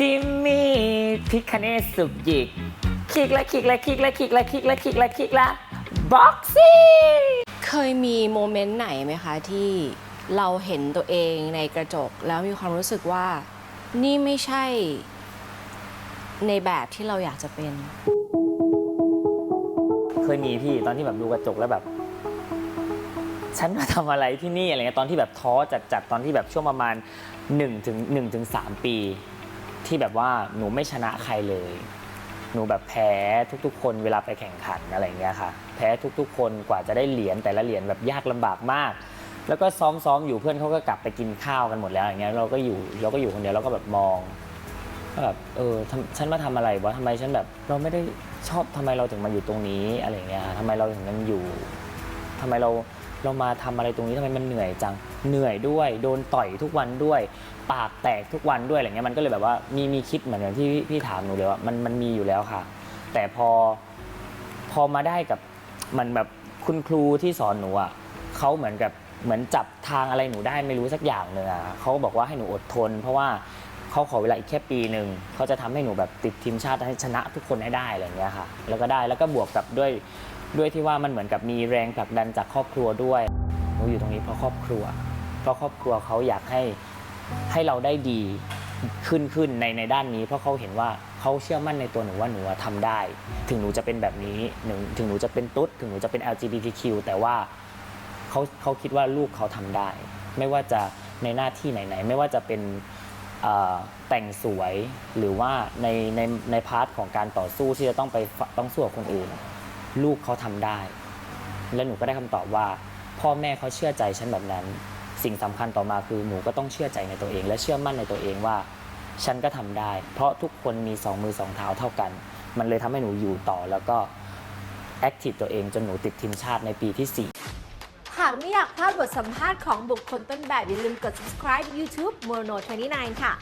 จิมมี่พิคเนสสุกหยิกคิกละคิกละคิกละคิกละคิกละคิกละคิกละบ็อกซี่เคยมีโมเมนต์ไหนไหมคะ ที่เราเห็นตัวเองในกระจกแล้วมีความรู้สึกว่า นี่ไม่ใช่ ในแบบที่เราอยากจะเป็น เคยมีพี่ตอนที่แบบดูกระจกแล้วแบบ ฉันมาทำอะไรที่นี่อะไรเงี้ยตอนที่แบบท้อจัดจัดๆตอนที่แบบช่วงประมาณ1ถึง1ถึง3ปี ที่แบบว่าหนูไม่ชนะใครเลย หนูแบบแพ้ทุกๆ คนเวลาไปแข่งขันอะไรเงี้ยค่ะ แพ้ทุกๆ คนกว่าจะได้เหรียญแต่ละเหรียญแบบยากลำบากมาก แล้วก็ซ้อมๆอยู่เพื่อนเขาก็กลับไปกินข้าวกันหมดแล้วอย่างเงี้ยเราก็อยู่เราก็อยู่คนเดียวเราก็แบบมองแบบเออฉันมาทำอะไรวะทำไมฉันแบบเราไม่ได้ชอบทำไมเราถึงมาอยู่ตรงนี้อะไรเงี้ยทำไมเราถึงยังอยู่ทำไมเรา เรามาทำอะไรตรงนี้ทำไมมันเหนื่อยจังเหนื่อยด้วย โดนต่อยทุกวันด้วย ปากแตกทุกวันด้วยอะไรเงี้ยมันก็เลยแบบว่ามีมีคิดเหมือนอย่างที่พี่ถามหนูเลยว่ามันมันมีอยู่แล้วค่ะ แต่พอพอมาได้กับมันแบบคุณครูที่สอนหนูอะเขาเหมือนกับเหมือนจับทางอะไรหนูได้ไม่รู้สักอย่างหนึ่งอะเขาบอกว่าให้หนูอดทน เพราะว่าเขาขอเวลาอีกแค่ปีหนึ่งเขาจะทำให้หนูแบบติดทีมชาติให้ชนะทุกคนให้ได้อะไรเงี้ยค่ะ แล้วก็ได้แล้วก็บวกกับด้วย ด้วยที่ว่ามันเหมือนกับมีแรงผลักดันจากครอบครัวด้วยหนูอยู่ตรงนี้เพราะครอบครัว เพราะครอบครัวเขาอยากให้ให้เราได้ดีขึ้นขึ้นในในด้านนี้ เพราะเขาเห็นว่าเขาเชื่อมั่นในตัวหนูว่าหนูอะทำได้ ถึงหนูจะเป็นแบบนี้หนูถึงหนูจะเป็นตุ๊ดถึงหนูจะเป็น LGBTQ แต่ว่าเขาเขาคิดว่าลูกเขาทำได้ ไม่ว่าจะในหน้าที่ไหนๆไม่ว่าจะเป็นแต่งสวยหรือว่าในในในพาร์ทของการต่อสู้ที่จะต้องไปต้องสู้กับคนอื่น ลูกเขาทำได้ และหนูก็ได้คำตอบว่า พ่อแม่เขาเชื่อใจฉันแบบนั้น สิ่งสำคัญต่อมาคือหนูก็ต้องเชื่อใจในตัวเอง และเชื่อมั่นในตัวเองว่า ฉันก็ทำได้ เพราะทุกคนมีสองมือสองเท้าเท่ากัน มันเลยทำให้หนูอยู่ต่อแล้วก็แอคทีฟตัวเองจนหนูติดทีมชาติในปีที่สี่หากไม่อยากพลาดบทสัมภาษณ์ของบุคคลต้นแบบอย่าลืมกด subscribe YouTube Mono 29 ค่ะ